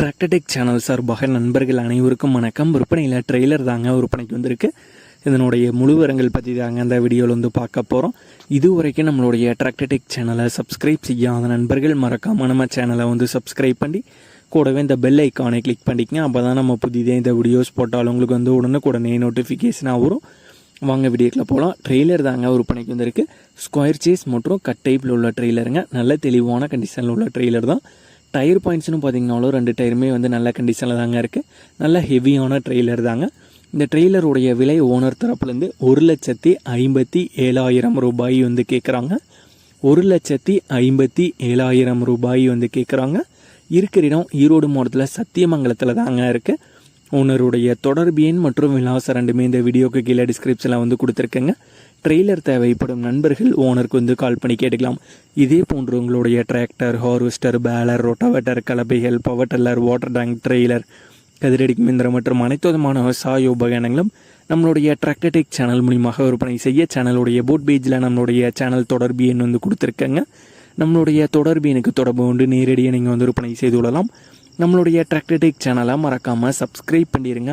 Tractor Tech channel சார்பாக நண்பர்கள் அனைவருக்கும் வணக்கம். விற்பனையில் ட்ரெய்லர் தாங்க விற்பனைக்கு வந்திருக்கு. இதனுடைய முழுவரங்கள் பற்றி தாங்க அந்த வீடியோவில் வந்து பார்க்க போகிறோம் இது வரைக்கும் நம்மளுடைய டிராக்டர்டெக் சேனலை சப்ஸ்கிரைப் செய்யாத நண்பர்கள் மறக்காமல் நம்ம சேனலை வந்து சப்ஸ்கிரைப் பண்ணி கூடவே இந்த பெல் ஐக்கானை கிளிக் பண்ணிக்கங்க. அப்போ தான் நம்ம புதிதாக இந்த வீடியோஸ் போட்டாலும் உங்களுக்கு வந்து உடனுக்குடனே நோட்டிஃபிகேஷனாக வரும். வாங்க வீடியோக்கில் போகலாம் ட்ரெய்லர் தாங்க விற்பனைக்கு வந்திருக்கு. ஸ்கொயர் சேஸ் மற்றும் கட் டைப்பில் உள்ள ட்ரெய்லருங்க நல்ல தெளிவான கண்டிஷனில் உள்ள ட்ரெய்லர் தான். டயர் பாயிண்ட்ஸ்னு பார்த்தீங்கனாலும் ரெண்டு டயருமே வந்து நல்ல கண்டிஷனில் தாங்க இருக்குது நல்ல ஹெவியான ட்ரெய்லர் தாங்க. இந்த ட்ரெய்லருடைய விலை ஓனர் தரப்புலேருந்து ஒரு லட்சத்தி ஐம்பத்தி ஏழாயிரம் ரூபாய் வந்து கேட்குறாங்க ஒரு லட்சத்தி ஐம்பத்தி ஏழாயிரம் ரூபாய் வந்து கேட்குறாங்க இருக்கிற இடம் ஈரோடு மாவட்டத்தில் சத்தியமங்கலத்தில் தாங்க இருக்குது ஓனருடைய தொடர்பு எண் மற்றும் விலாசம் ரெண்டுமே இந்த வீடியோக்கு கீழே டிஸ்கிரிப்ஷனில் வந்து கொடுத்துருக்கேங்க. ட்ரெய்லர் தேவைப்படும் நண்பர்கள் ஓனருக்கு வந்து கால் பண்ணி கேட்டுக்கலாம். இதே போன்று உங்களுடைய tractor harvester baler rotavator கலப்பைகள் power tiller water tank trailer கதிரடி மிந்திரம் மற்றும் அனைத்து விதமான விவசாய உபகரணங்களும் நம்மளுடைய டிராக்டர்டெக் சேனல் மூலியமாக விற்பனை செய்ய சேனலுடைய போட் பேஜில் நம்மளுடைய சேனல் தொடர்பு எண் வந்து கொடுத்துருக்கேங்க. நம்மளுடைய தொடர்பு எனக்கு தொடர்பு கொண்டு நேரடியாக நீங்கள் வந்து விற்பனை செய்து கொள்ளலாம். நம்மளுடைய டிராக்டர்டெக் சேனலாக மறக்காமல் சப்ஸ்கிரைப் பண்ணிடுங்க